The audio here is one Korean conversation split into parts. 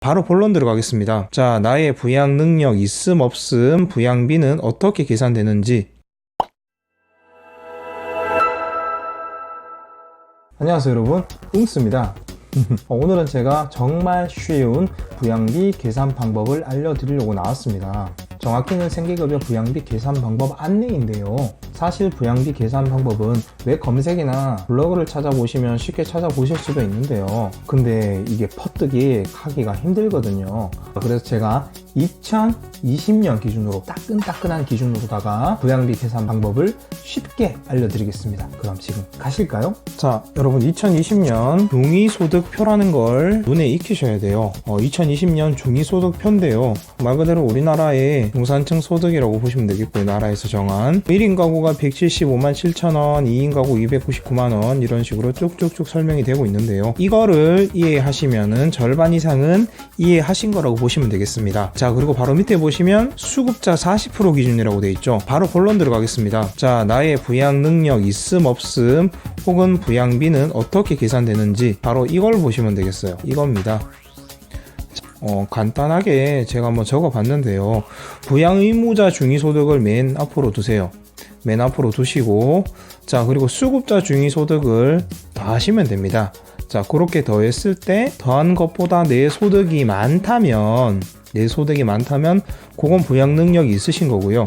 바로 본론 들어가겠습니다. 자, 나의 부양 능력 있음 없음 부양비는 어떻게 계산되는지. 안녕하세요 여러분. 웅스입니다. 어, 오늘은 제가 정말 쉬운 부양비 계산 방법을 알려드리려고 나왔습니다 정확히는 생계급여 부양비 계산 방법 안내인데요. 사실 부양비 계산 방법은 웹 검색이나 블로그를 찾아보시면 쉽게 찾아보실 수도 있는데요. 근데 이게 퍼뜨기 하기가 힘들거든요. 그래서 제가 2020년 기준으로 따끈따끈한 기준으로다가 부양비 계산 방법을 쉽게 알려드리겠습니다. 그럼 지금 가실까요? 자, 여러분 2020년 중위소득표라는 걸 눈에 익히셔야 돼요. 어, 2020년 중위소득표인데요. 말 그대로 우리나라의 중산층 소득이라고 보시면 되겠고요. 나라에서 정한 1인 가구가 175만 7천 원, 2인 가구 299만 원 이런 식으로 쭉쭉쭉 설명이 되고 있는데요. 이거를 이해하시면은 절반 이상은 이해하신 거라고 보시면 되겠습니다. 자, 그리고 바로 밑에 보시면 수급자 40% 기준이라고 돼 있죠. 바로 본론 들어가겠습니다. 자, 나의 부양 능력 있음 없음 혹은 부양비는 어떻게 계산되는지 바로 이걸 보시면 되겠어요. 이겁니다. 어, 간단하게 제가 한번 적어 봤는데요. 부양 의무자 중위소득을 맨 앞으로 두세요. 맨 앞으로 두시고, 자, 그리고 수급자 중위소득을 더하시면 됩니다. 자, 그렇게 더했을 때, 더한 것보다 내 소득이 많다면, 내 소득이 많다면, 그건 부양 능력이 있으신 거고요.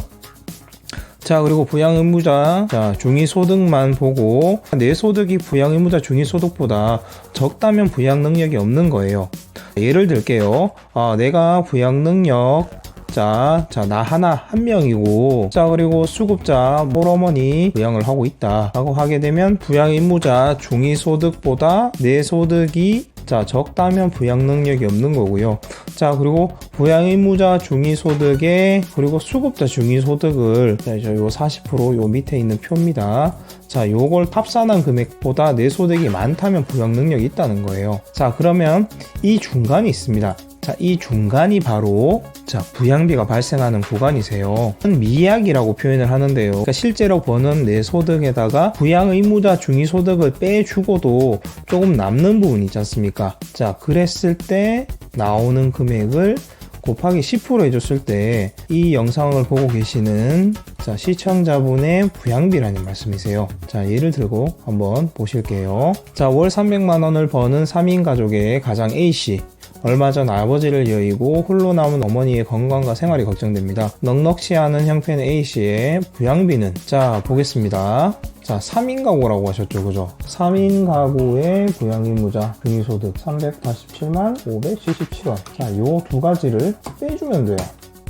자, 그리고 부양 의무자, 자, 중위 소득만 보고, 내 소득이 부양 의무자 중위 소득보다 적다면 부양 능력이 없는 거예요. 예를 들게요. 아, 내가 부양 능력, 자, 자, 나 하나, 한 명이고, 자, 그리고 수급자, 홀어머니 부양을 하고 있다. 라고 하게 되면, 부양 의무자 중위 소득보다 내 소득이 자, 적다면 부양 능력이 없는 거고요. 자, 그리고 부양 의무자 중위 소득에 그리고 수급자 중위 소득을 자, 요 40%요 밑에 있는 표입니다. 자, 요걸 합산한 금액보다 내 소득이 많다면 부양 능력이 있다는 거예요. 자, 그러면 이 중간이 있습니다. 자, 이 중간이 바로 자, 부양비가 발생하는 구간이세요. 미약이라고 표현을 하는데요. 그러니까 실제로 버는 내 소득에다가 부양 의무자 중위 소득을 빼주고도 조금 남는 부분이 있지 않습니까? 자, 그랬을 때 나오는 금액을 곱하기 10% 해줬을 때 이 영상을 보고 계시는 자, 시청자분의 부양비라는 말씀이세요. 자, 예를 들고 한번 보실게요. 자, 월 300만 원을 버는 3인 가족의 가장 A씨. 얼마 전 아버지를 여의고 홀로 남은 어머니의 건강과 생활이 걱정됩니다. 넉넉치 않은 형편의 A씨의 부양비는 자 보겠습니다. 자 3인 가구라고 하셨죠 그죠? 3인 가구의 부양의무자 중위소득 387만 577원 자 요 두 가지를 빼주면 돼요.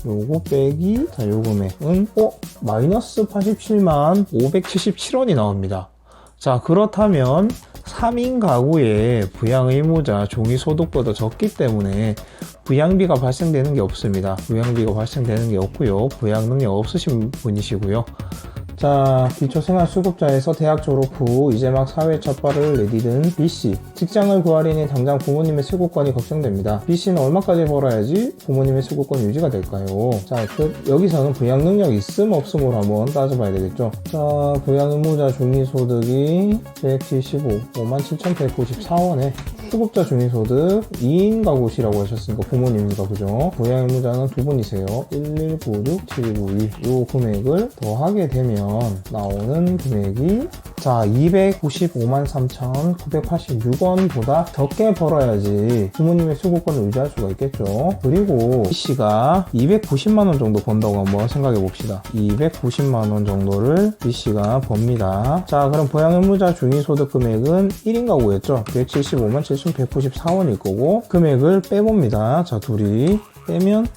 요거 빼기 자 요 금액은 어? 마이너스 87만 577원이 나옵니다. 자 그렇다면 3인 가구의 부양 의무자 종이 소득보다 적기 때문에 부양비가 발생되는 게 없습니다. 부양비가 발생되는 게 없고요. 부양 능력 없으신 분이시고요. 자, 기초생활수급자에서 대학 졸업 후 이제 막 사회 첫 발을 내디딘 B씨. 직장을 구하려니 당장 부모님의 수급권이 걱정됩니다. B씨는 얼마까지 벌어야지 부모님의 수급권 유지가 될까요? 자, 그, 여기서는 부양 능력 있음 없음으로 한번 따져봐야 되겠죠. 자, 부양 의무자 중위소득이 175, 57,194원에 수급자 중위소득 2인 가구시라고 하셨으니까 부모님이니까 그죠? 부양 의무자는 두 분이세요. 1196, 7292. 요 금액을 더하게 되면 나오는 금액이 자 295만 3,986원보다 적게 벌어야지 부모님의 수급권을 유지할 수가 있겠죠. 그리고 B 씨가 290만 원 정도 번다고 한번 생각해 봅시다. 290만 원 정도를 B 씨가 법니다. 자 그럼 부양 의무자 중위소득 금액은 1인 가구였죠. 175만 7,194원일 거고 금액을 빼봅니다. 자 둘이 빼면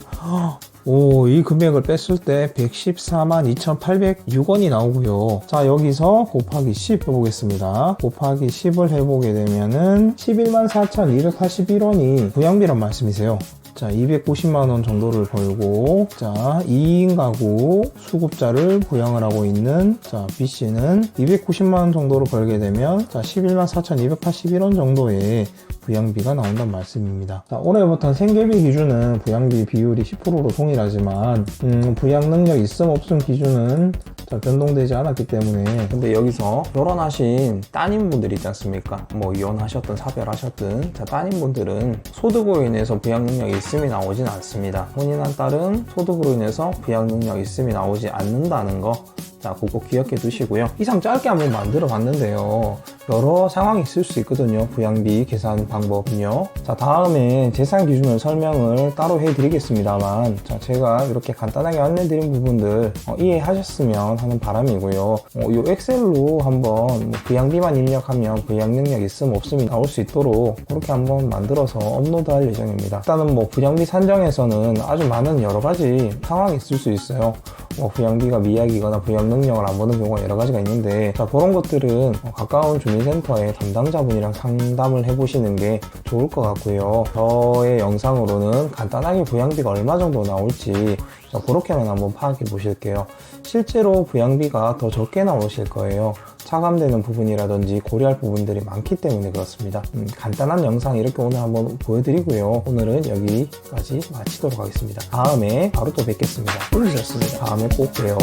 오, 이 금액을 뺐을 때 114만 2,806원이 나오고요. 자, 여기서 곱하기 10 해보겠습니다. 곱하기 10을 해보게 되면은 11만 4,281원이 부양비란 말씀이세요. 자, 290만원 정도를 벌고, 자, 2인 가구 수급자를 부양을 하고 있는, 자, B씨는 290만원 정도를 벌게 되면, 자, 11만 4,281원 정도의 부양비가 나온다는 말씀입니다. 자, 올해부터 생계비 기준은 부양비 비율이 10%로 동일하지만, 음, 부양 능력 있음 없음 기준은 자, 변동되지 않았기 때문에 근데 여기서 결혼하신 따님분들 있지 않습니까? 뭐 이혼하셨든 사별하셨든 자, 따님분들은 소득으로 인해서 부양 능력이 있음이 나오진 않습니다. 혼인한 딸은 소득으로 인해서 부양 능력이 있음이 나오지 않는다는 거 자, 그거 기억해 두시고요. 이상 짧게 한번 만들어 봤는데요. 여러 상황이 있을 수 있거든요. 부양비 계산 방법은요. 자, 다음에 재산 기준을 설명을 따로 해 드리겠습니다만, 자, 제가 이렇게 간단하게 안내 드린 부분들 어, 이해하셨으면 하는 바람이고요. 어, 이 엑셀로 한번 뭐 부양비만 입력하면 부양 능력 있음 없음이 나올 수 있도록 그렇게 한번 만들어서 업로드 할 예정입니다. 일단은 뭐 부양비 산정에서는 아주 많은 여러 가지 상황이 있을 수 있어요. 뭐 부양비가 미약이거나 부양 능력을 안 보는 경우가 여러 가지가 있는데 자, 그런 것들은 어, 가까운 주민센터의 담당자분이랑 상담을 해보시는 게 좋을 것 같고요. 저의 영상으로는 간단하게 부양비가 얼마 정도 나올지 자, 그렇게만 한번 파악해 보실게요. 실제로 부양비가 더 적게 나오실 거예요. 차감되는 부분이라든지 고려할 부분들이 많기 때문에 그렇습니다. 음, 간단한 영상 이렇게 오늘 한번 보여드리고요. 오늘은 여기까지 마치도록 하겠습니다. 다음에 바로 또 뵙겠습니다. 오늘 좋습니다. 다음에 꼭 봬요.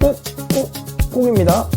꼭, 꼭, 꼭입니다.